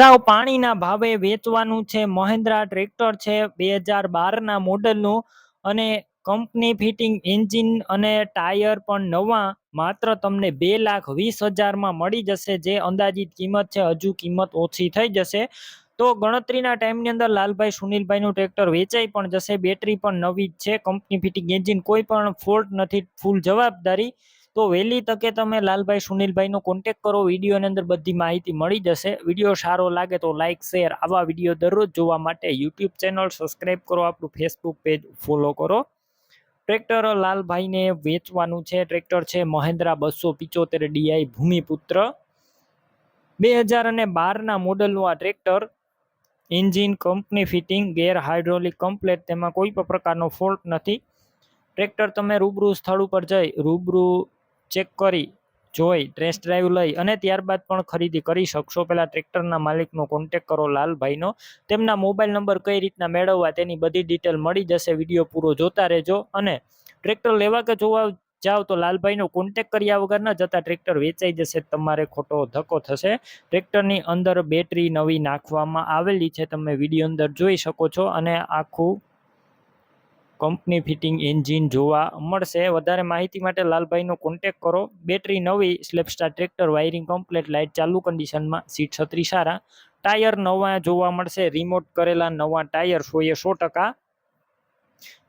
સાવ પાણીના ભાવે વેચવાનું છે. મહિન્દ્રા ટ્રેક્ટર છે બે હજાર બારના મોડલનું અને કંપની ફિટિંગ એન્જિન અને ટાયર પણ નવા. માત્ર તમને બે લાખ વીસ હજારમાં મળી જશે. જે અંદાજિત કિંમત છે હજુ કિંમત ઓછી થઈ જશે. તો ગણતરીના ટાઈમની અંદર લાલભાઈ સુનિલભાઈનું ટ્રેક્ટર વેચાઈ પણ જશે. બેટરી પણ નવી જ છે. કંપની ફિટિંગ એન્જિન કોઈ પણ ફોલ્ટ નથી. ફૂલ જવાબદારી તો વહેલી તકે તમે લાલભાઈ સુનિલભાઈનો કોન્ટેક કરો, વિડીયોની અંદર બધી માહિતી મળી જશે. વીડિયો સારો લાગે તો લાઇક શેર આવા વીડિયો દરરોજ જોવા માટે યુટ્યુબ ચેનલ સબસ્ક્રાઈબ કરો, આપણું ફેસબુક પેજ ફોલો કરો. ટ્રેક્ટર લાલભાઈને વેચવાનું છે. ટ્રેક્ટર છે મહેન્દ્રા બસો પિચોતેર ડીઆઈ ભૂમિપુત્ર. બે હજાર અને બારના મોડલનું આ tractor engine company fitting gear hydraulic complete તેમાં કોઈ પણ પ્રકારનો ફોલ્ટ નથી. ટ્રેક્ટર તમે રૂબરૂ સ્થળ ઉપર જઈ, રૂબરૂ ચેક કરી, જોઈ ટેસ્ટ ડ્રાઈવ લઈ અને ત્યારબાદ પણ ખરીદી કરી શકશો. પહેલાં ટ્રેક્ટરના માલિકનો કોન્ટેક કરો લાલભાઈનો. તેમના મોબાઈલ નંબર કઈ રીતના મેળવવા તેની બધી ડિટેલ મળી જશે. વીડિયો પૂરો જોતા રહેજો અને ટ્રેક્ટર લેવા કે જોવા જાઓ તો લાલભાઈનો કોન્ટેક કર્યા વગર ન જતા ટ્રેક્ટર વેચાઈ જશે. તમારે ખોટો ધક્કો થશે. ટ્રેક્ટરની અંદર બેટરી નવી નાખવામાં આવેલી છે. તમે વીડિયો અંદર જોઈ શકો છો અને આખું કંપની ફિટિંગ એન્જિન જોવા મળશે. વધારે માહિતી માટે લાલભાઈનો કોન્ટેક કરો. બેટરી નવી સ્લેપસ્ટાર ટ્રેક્ટર વાયરિંગ કમ્પ્લેટ લાઇટ ચાલુ કન્ડિશનમાં સીટ છત્રી સારા. ટાયર નવા જોવા મળશે. રિમોટ કરેલા નવા ટાયર સો એ સો ટકા.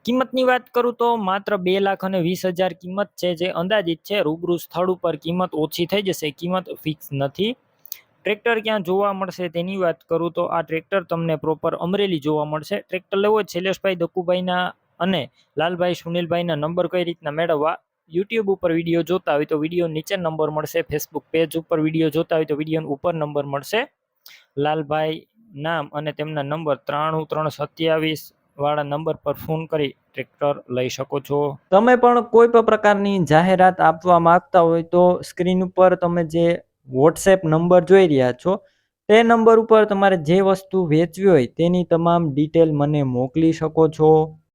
કિંમતની વાત કરું તો માત્ર બે લાખ અને વીસ હજાર કિંમત છે જે અંદાજિત છે. રૂબરૂ સ્થળ ઉપર કિંમત ઓછી થઈ જશે. કિંમત ફિક્સ નથી. ટ્રેક્ટર ક્યાં જોવા મળશે તેની વાત કરું તો આ ટ્રેક્ટર તમને પ્રોપર અમરેલી જોવા મળશે. ટ્રેક્ટર લેવો છેલ્લેશભાઈ દકુભાઈના અને લાલભાઈ સુનિલભાઈના નંબર કઈ રીતના મેળવવા યુટ્યુબ ઉપર વીડિયો જોતા હોય તો વીડિયો નીચે નંબર મળશે ફેસબુક પેજ ઉપર વીડિયો જોતા હોય તો વીડિયો ઉપર નંબર મળશે. લાલભાઈ નામ અને તેમના નંબર ત્રાણું, ત્રણ સત્યાવીસ વાળા નંબર પર ફોન કરી ટ્રેક્ટર લઈ શકો છો. તમે પણ કોઈ પણ પ્રકારની જાહેરાત આપવા માંગતા હોય તો સ્ક્રીન ઉપર તમે જે વોટ્સએપ નંબર જોઈ રહ્યા છો, તે નંબર ઉપર તમારે જે વસ્તુ વેચવી હોય તેની તમામ ડિટેલ મને મોકલી શકો છો.